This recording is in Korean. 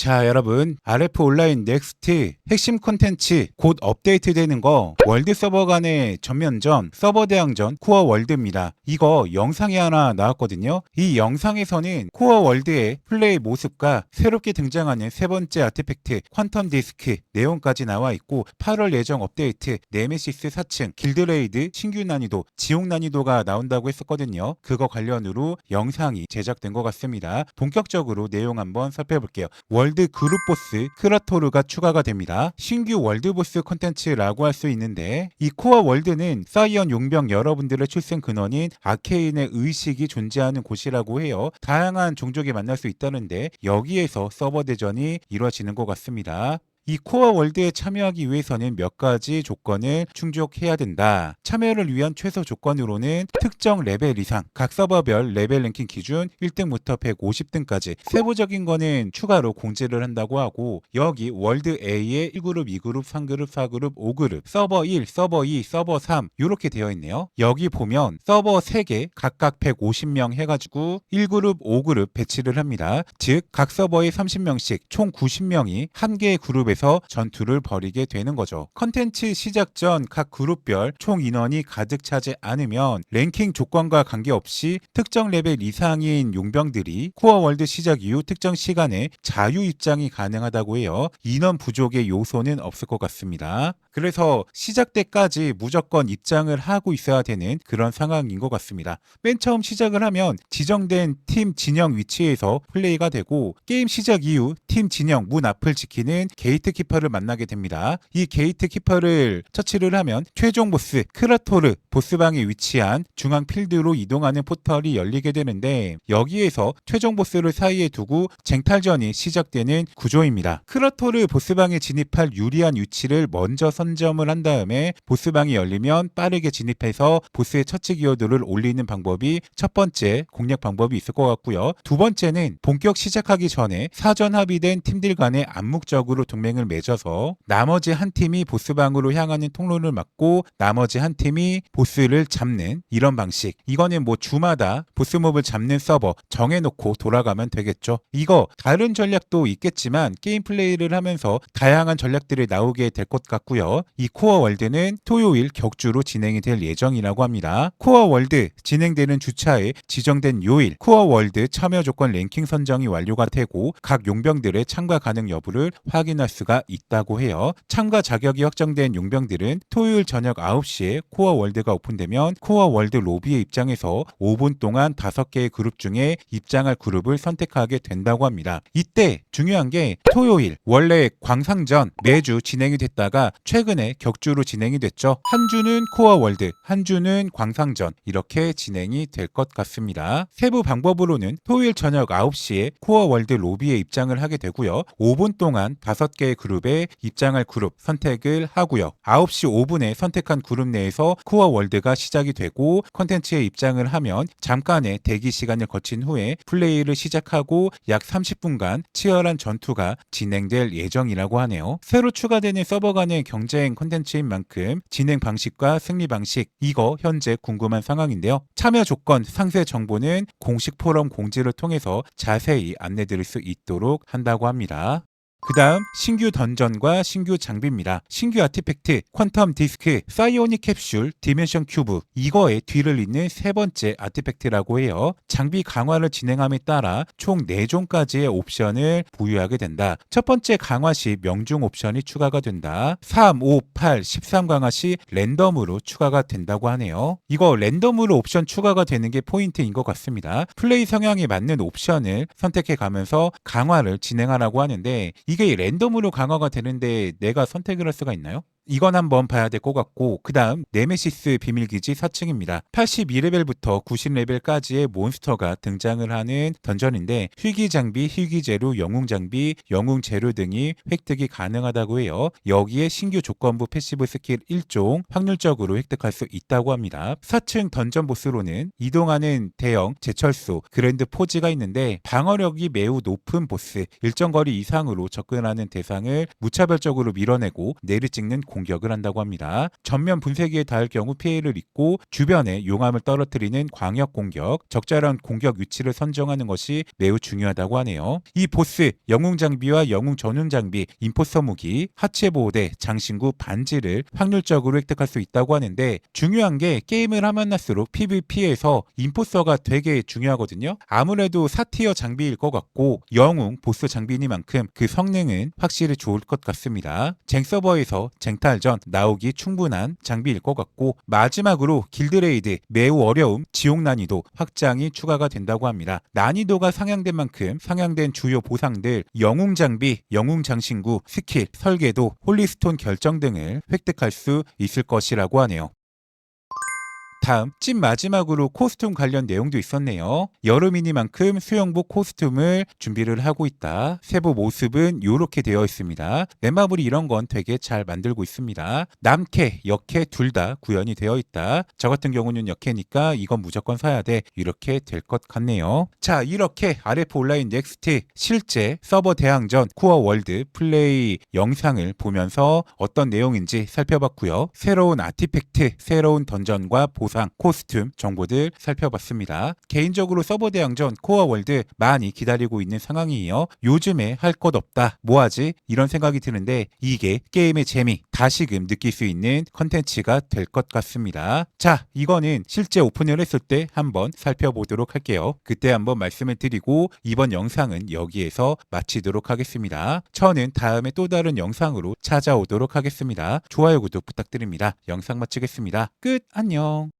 자, 여러분. RF 온라인 넥스트 핵심 콘텐츠 곧 업데이트 되는 거 월드 서버 간의 전면전, 서버 대항전 코어 월드입니다. 이거 영상이 하나 나왔거든요. 이 영상에서는 코어 월드의 플레이 모습과 새롭게 등장하는 세 번째 아티팩트 퀀텀 디스크 내용까지 나와 있고 8월 예정 업데이트 네메시스 4층 길드레이드 신규 난이도 지옥 난이도가 나온다고 했었거든요. 그거 관련으로 영상이 제작된 것 같습니다. 본격적으로 내용 한번 살펴볼게요. 월드 그룹 보스 크라토르가 추가가 됩니다. 신규 월드 보스 콘텐츠라고 할 수 있는데 이 코어 월드는 사이언 용병 여러분들의 출생 근원인 아케인의 의식이 존재하는 곳이라고 해요. 다양한 종족이 만날 수 있다는데 여기에서 서버 대전이 이루어지는 것 같습니다. 이 코어 월드에 참여하기 위해서는 몇 가지 조건을 충족해야 된다. 참여를 위한 최소 조건으로는 특정 레벨 이상, 각 서버별 레벨 랭킹 기준 1등부터 150등까지 세부적인 거는 추가로 공지를 한다고 하고 여기 월드 A에 1그룹, 2그룹, 3그룹, 4그룹, 5그룹, 서버 1, 서버 2, 서버 3 이렇게 되어 있네요. 여기 보면 서버 3개 각각 150명 해가지고 1그룹, 5그룹 배치를 합니다. 즉 각 서버에 30명씩 총 90명이 한 개의 그룹에서 전투를 벌이게 되는 거죠. 컨텐츠 시작 전 각 그룹별 총 인원이 가득 차지 않으면 랭킹 조건과 관계없이 특정 레벨 이상인 용병들이 코어 월드 시작 이후 특정 시간에 자유 입장이 가능하다고 해요. 인원 부족의 요소는 없을 것 같습니다. 그래서 시작 때까지 무조건 입장을 하고 있어야 되는 그런 상황인 것 같습니다. 맨 처음 시작을 하면 지정된 팀 진영 위치에서 플레이가 되고 게임 시작 이후 팀 진영 문 앞을 지키는 게이트 키퍼를 만나게 됩니다. 이 게이트 키퍼를 처치를 하면 최종 보스 크라토르 보스방에 위치한 중앙 필드로 이동하는 포털이 열리게 되는데 여기에서 최종 보스를 사이에 두고 쟁탈전이 시작되는 구조입니다. 크라토르 보스방에 진입할 유리한 위치를 먼저 선점을 한 다음에 보스방이 열리면 빠르게 진입해서 보스의 처치 기여도를 올리는 방법이 첫 번째 공략 방법이 있을 것 같고요. 두 번째는 본격 시작하기 전에 사전 합의된 팀들 간에 암묵적으로 동맹을 맺어서 나머지 한 팀이 보스방으로 향하는 통로를 막고 나머지 한 팀이 보스를 잡는 이런 방식. 이거는 뭐 주마다 보스몹을 잡는 서버 정해놓고 돌아가면 되겠죠. 이거 다른 전략도 있겠지만 게임 플레이를 하면서 다양한 전략들이 나오게 될 것 같고요. 이 코어 월드는 토요일 격주로 진행이 될 예정이라고 합니다. 코어 월드 진행되는 주차에 지정된 요일 코어 월드 참여 조건 랭킹 선정이 완료가 되고 각 용병들의 참가 가능 여부를 확인할 수가 있다고 해요. 참가 자격이 확정된 용병들은 토요일 저녁 9시에 코어 월드가 오픈되면 코어 월드 로비에 입장해서 5분 동안 5개의 그룹 중에 입장할 그룹을 선택하게 된다고 합니다. 이때 중요한 게 토요일 원래 광상전 매주 진행이 됐다가 최 근에 격주로 진행이 됐죠. 한 주는 코어 월드, 한 주는 광상전 이렇게 진행이 될 것 같습니다. 세부 방법으로는 토요일 저녁 9시에 코어 월드 로비에 입장을 하게 되고요. 5분 동안 5개의 그룹에 입장할 그룹 선택을 하고요. 9시 5분에 선택한 그룹 내에서 코어 월드가 시작이 되고 컨텐츠에 입장을 하면 잠깐의 대기 시간을 거친 후에 플레이를 시작하고 약 30분간 치열한 전투가 진행될 예정이라고 하네요. 새로 추가되는 서버 간의 경쟁 콘텐츠인 만큼 진행 방식과 승리 방식 이거 현재 궁금한 상황인데요. 참여 조건 상세 정보는 공식 포럼 공지를 통해서 자세히 안내드릴 수 있도록 한다고 합니다. 그 다음 신규 던전과 신규 장비입니다. 신규 아티팩트, 퀀텀 디스크, 사이오닉 캡슐, 디멘션 큐브 이거의 뒤를 잇는 세 번째 아티팩트라고 해요. 장비 강화를 진행함에 따라 총 4종까지의 옵션을 부여하게 된다. 첫 번째 강화 시 명중 옵션이 추가가 된다. 3, 5, 8, 13 강화 시 랜덤으로 추가가 된다고 하네요. 이거 랜덤으로 옵션 추가가 되는 게 포인트인 것 같습니다. 플레이 성향에 맞는 옵션을 선택해 가면서 강화를 진행하라고 하는데 이게 랜덤으로 강화가 되는데 내가 선택을 할 수가 있나요? 이건 한번 봐야 될 것 같고 그 다음 네메시스 비밀기지 4층입니다. 82레벨부터 90레벨까지의 몬스터가 등장을 하는 던전인데 희귀 장비, 희귀 재료, 영웅 장비, 영웅 재료 등이 획득이 가능하다고 해요. 여기에 신규 조건부 패시브 스킬 1종 확률적으로 획득할 수 있다고 합니다. 4층 던전 보스로는 이동하는 대형 제철소 그랜드 포지가 있는데 방어력이 매우 높은 보스 일정 거리 이상으로 접근하는 대상을 무차별적으로 밀어내고 내리 찍는 공격을 한다고 합니다. 전면 분쇄기에 닿을 경우 피해를 입고 주변에 용암을 떨어뜨리는 광역 공격, 적절한 공격 위치를 선정하는 것이 매우 중요하다고 하네요. 이 보스 영웅 장비와 영웅 전용 장비, 인포서 무기, 하체 보호대, 장신구, 반지를 확률적으로 획득할 수 있다고 하는데 중요한 게 게임을 하면 할수록 PVP에서 인포서가 되게 중요하거든요. 아무래도 사티어 장비일 것 같고 영웅 보스 장비니만큼 그 성능은 확실히 좋을 것 같습니다. 쟁 서버에서 쟁 탈전 나오기 충분한 장비일 것 같고 마지막으로 길드레이드 매우 어려움 지옥 난이도 확장이 추가가 된다고 합니다. 난이도가 상향된 만큼 상향된 주요 보상들 영웅 장비, 영웅 장신구, 스킬, 설계도, 홀리스톤 결정 등을 획득할 수 있을 것이라고 하네요. 다음 찐 마지막으로 코스튬 관련 내용도 있었네요. 여름이니만큼 수영복 코스튬을 준비를 하고 있다. 세부 모습은 이렇게 되어 있습니다. 넷마블이 이런 건 되게 잘 만들고 있습니다. 남캐, 역캐 둘 다 구현이 되어 있다. 저 같은 경우는 역캐니까 이건 무조건 사야 돼. 이렇게 될 것 같네요. 자 이렇게 RF 온라인 넥스트 실제 서버 대항전 쿠어 월드 플레이 영상을 보면서 어떤 내용인지 살펴봤고요. 새로운 아티팩트, 새로운 던전과 보 상, 코스튬 정보들 살펴봤습니다. 개인적으로 서버 대항전 코어 월드 많이 기다리고 있는 상황이에요. 요즘에 할 것 없다, 뭐하지? 이런 생각이 드는데 이게 게임의 재미, 다시금 느낄 수 있는 컨텐츠가 될 것 같습니다. 자, 이거는 실제 오픈을 했을 때 한번 살펴보도록 할게요. 그때 한번 말씀을 드리고 이번 영상은 여기에서 마치도록 하겠습니다. 저는 다음에 또 다른 영상으로 찾아오도록 하겠습니다. 좋아요, 구독 부탁드립니다. 영상 마치겠습니다. 끝, 안녕.